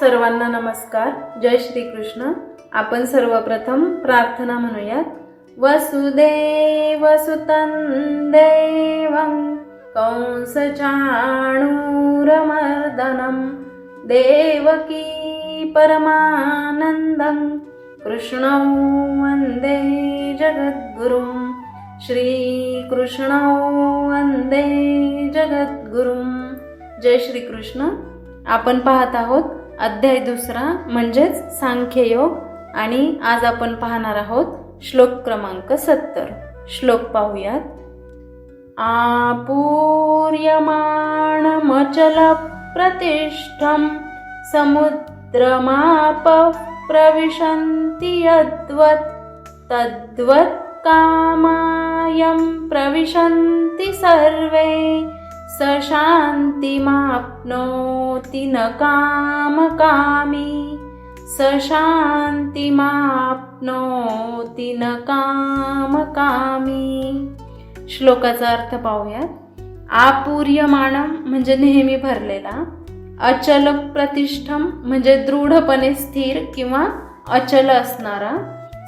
सर्वांना नमस्कार. जय श्री कृष्ण आपण सर्वप्रथम प्रार्थना म्हणूयात. वसुदेव सुतं कंस कंसचाणूरमर्दनं. देवकी परमानन्दं. कृष्णौ वन्दे जगद्गुरुं. श्रीकृष्णौ वन्दे जगद्गुरुं. जय श्री कृष्ण आपण पाहत आहोत अध्याय दुसरा म्हणजेच सांख्ययोग. आणि आज आपण पाहणार आहोत श्लोक क्रमांक सत्तर. श्लोक पाहूयात. आपूर्यमाणमचल प्रतिष्ठम समुद्रमाप प्रविशन्ति यद्वत् तद्वत् कामायं प्रविशन्ति सर्वे स शान्तिमाप्नोति न कामकामी। स शान्तिमाप्नोति न कामकामी। श्लोकाचा अर्थ पाहूयात. आपूर्यमाणम म्हणजे नेहमी भरलेला अचल प्रतिष्ठम म्हणजे दृढपणे स्थिर किंवा अचल असणारा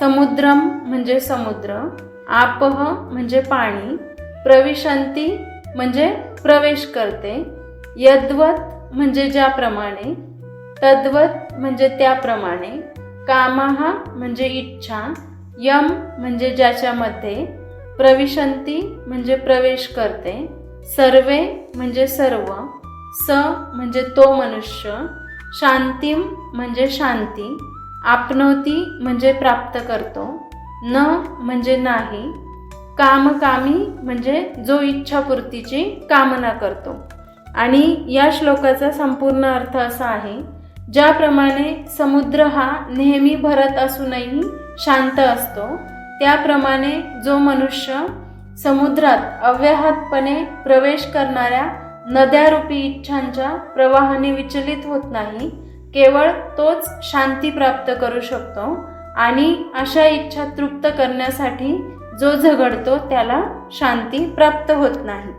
समुद्रम म्हणजे समुद्र आपह म्हणजे पाणी प्रविशंती म्हणजे प्रवेश करते. यद्वत म्हणजे ज्याप्रमाणे तद्वत म्हणजे त्याप्रमाणे कामाहा म्हणजे इच्छा यम म्हणजे ज्याच्यामध्ये प्रविशंती म्हणजे प्रवेश करते सर्वे म्हणजे सर्व स म्हणजे तो मनुष्य शांतीम म्हणजे शांती आपनोती म्हणजे प्राप्त करतो न म्हणजे नाही कामकामी म्हणजे जो इच्छापूर्तीची कामना करतो. आणि या श्लोकाचा संपूर्ण अर्थ असा आहे ज्याप्रमाणे समुद्र हा नेहमी भरत असूनही शांत असतो त्याप्रमाणे जो मनुष्य समुद्रात अव्याहतपणे प्रवेश करणाऱ्या नद्यारूपी इच्छांच्या प्रवाहाने विचलित होत नाही केवळ तोच शांती प्राप्त करू शकतो आणि अशा इच्छा तृप्त करण्यासाठी जो झगडतो त्याला शांती प्राप्त होत नाही.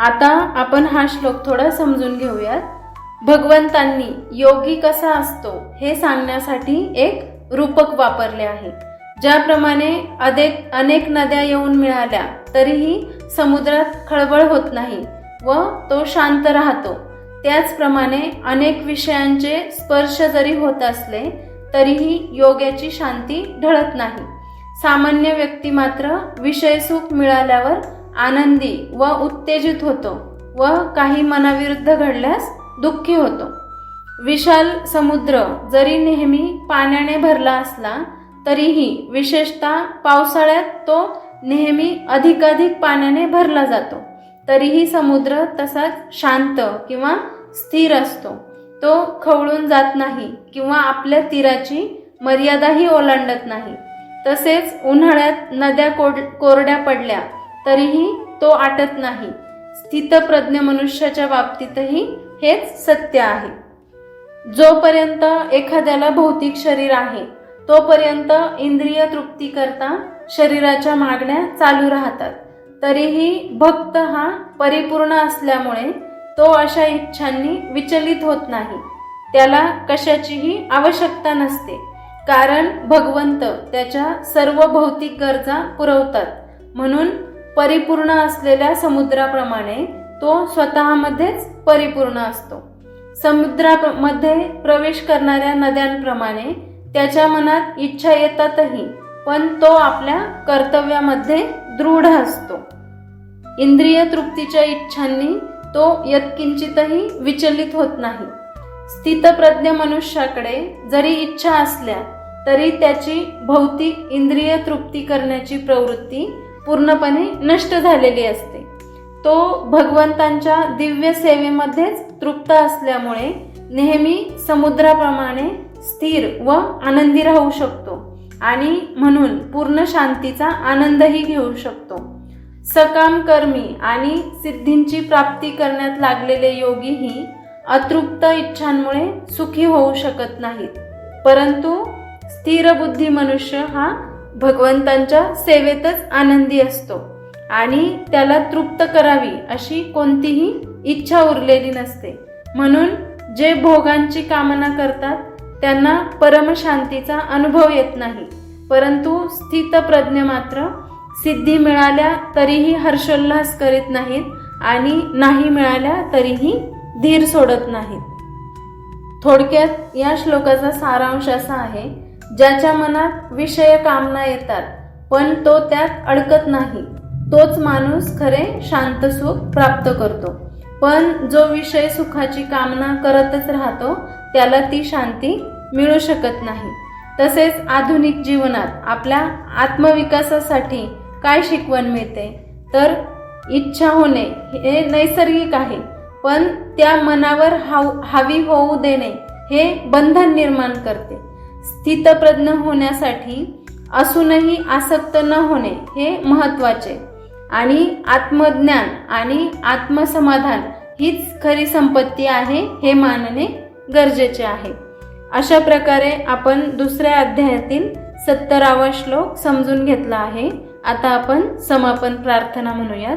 आता आपण हा श्लोक थोडा समजून घेऊयात. भगवंतांनी योगी कसा असतो हे सांगण्यासाठी एक रूपक वापरले आहे. ज्याप्रमाणे अनेक अनेक नद्या येऊन मिळाल्या तरीही समुद्रात खळबळ होत नाही व तो शांत राहतो. त्याचप्रमाणे अनेक विषयांचे स्पर्श जरी होत असले तरीही योग्याची शांती ढळत नाही. सामान्य व्यक्ती मात्र विषय सुख मिळाल्यावर आनंदी व उत्तेजित होतो व काही मनाविरुद्ध घडल्यास दुःखी होतो. विशाल समुद्र जरी नेहमी पाण्याने भरला असला तरीही विशेषतः पावसाळ्यात तो नेहमी अधिकाधिक पाण्याने भरला जातो. तरीही समुद्र तसाच शांत किंवा स्थिर असतो. तो खवळून जात नाही किंवा आपल्या तीराची मर्यादाही ओलांडत नाही. तसेच उन्हाळ्यात नद्या कोड कोरड्या पडल्या तरीही तो आटत नाही. स्थितप्रज्ञ मनुष्याच्या बाबतीतही हेच सत्य आहे. जोपर्यंत एखाद्याला भौतिक शरीर आहे तोपर्यंत इंद्रिय तृप्ती करता शरीराच्या मागण्या चालू राहतात. तरीही भक्त हा परिपूर्ण असल्यामुळे तो अशा इच्छांनी विचलित होत नाही. त्याला कशाचीही आवश्यकता नसते. कारण भगवंत त्याच्या सर्व भौतिक गरजा पुरवतात. म्हणून परिपूर्ण असलेल्या समुद्राप्रमाणे तो स्वतःमध्येच परिपूर्ण असतो. समुद्रामध्ये प्रवेश करणाऱ्या नद्यांप्रमाणे त्याच्या मनात इच्छा येतातही पण तो आपल्या कर्तव्यामध्ये दृढ असतो. इंद्रिय तृप्तीच्या इच्छांनी तो यत्किंचितही विचलित होत नाही. स्थितप्रज्ञ मनुष्याकडे जरी इच्छा असल्या तरी त्याची भौतिक इंद्रिय तृप्ती करण्याची प्रवृत्ती पूर्णपणे नष्ट झालेली असते. तो भगवंतांच्या दिव्य सेवेमध्येच तृप्त असल्यामुळे नेहमी समुद्राप्रमाणे स्थिर व आनंदी राहू शकतो आणि म्हणून पूर्ण शांतीचा आनंदही घेऊ शकतो. सकाम कर्मी आणि सिद्धींची प्राप्ती करण्यात लागलेले योगीही अतृप्त इच्छांमुळे सुखी होऊ शकत नाहीत. परंतु स्थिर बुद्धी मनुष्य हा भगवंतांच्या सेवेतच आनंदी असतो आणि त्याला तृप्त करावी अशी कोणतीही इच्छा उरलेली नसते. म्हणून जे भोगांची कामना करतात त्यांना परमशांतीचा अनुभव येत नाही. परंतु स्थितप्रज्ञ मात्र सिद्धी मिळाल्या तरीही हर्षोल्लास करीत नाहीत आणि नाही मिळाल्या तरीही धीर सोडत नाहीत. थोडक्यात या श्लोकाचा सारांश असा आहे ज्याच्या मनात विषय कामना येतात पण तो त्यात अडकत नाही. तोच माणूस खरे शांत सुख प्राप्त करतो. पण जो विषय सुखाची कामना करतच राहतो त्याला ती शांती मिळू शकत नाही. तसेच आधुनिक जीवनात आपल्या आत्मविकासासाठी काय शिकवण मिळते? तर इच्छा होणे हे नैसर्गिक आहे. पण त्या मनावर हाव हावी होऊ देणे हे बंधन निर्माण करते. स्थितप्रज्ञ होण्यासाठी असूनही आसक्त न होणे हे महत्त्वाचे आणि आत्मज्ञान आणि आत्मसमाधान हीच खरी संपत्ती आहे हे मानणे गरजेचे आहे. अशा प्रकारे आपण दुसऱ्या अध्यायातील सत्तरावा श्लोक समजून घेतला आहे. आता आपण समापन प्रार्थना म्हणूयात.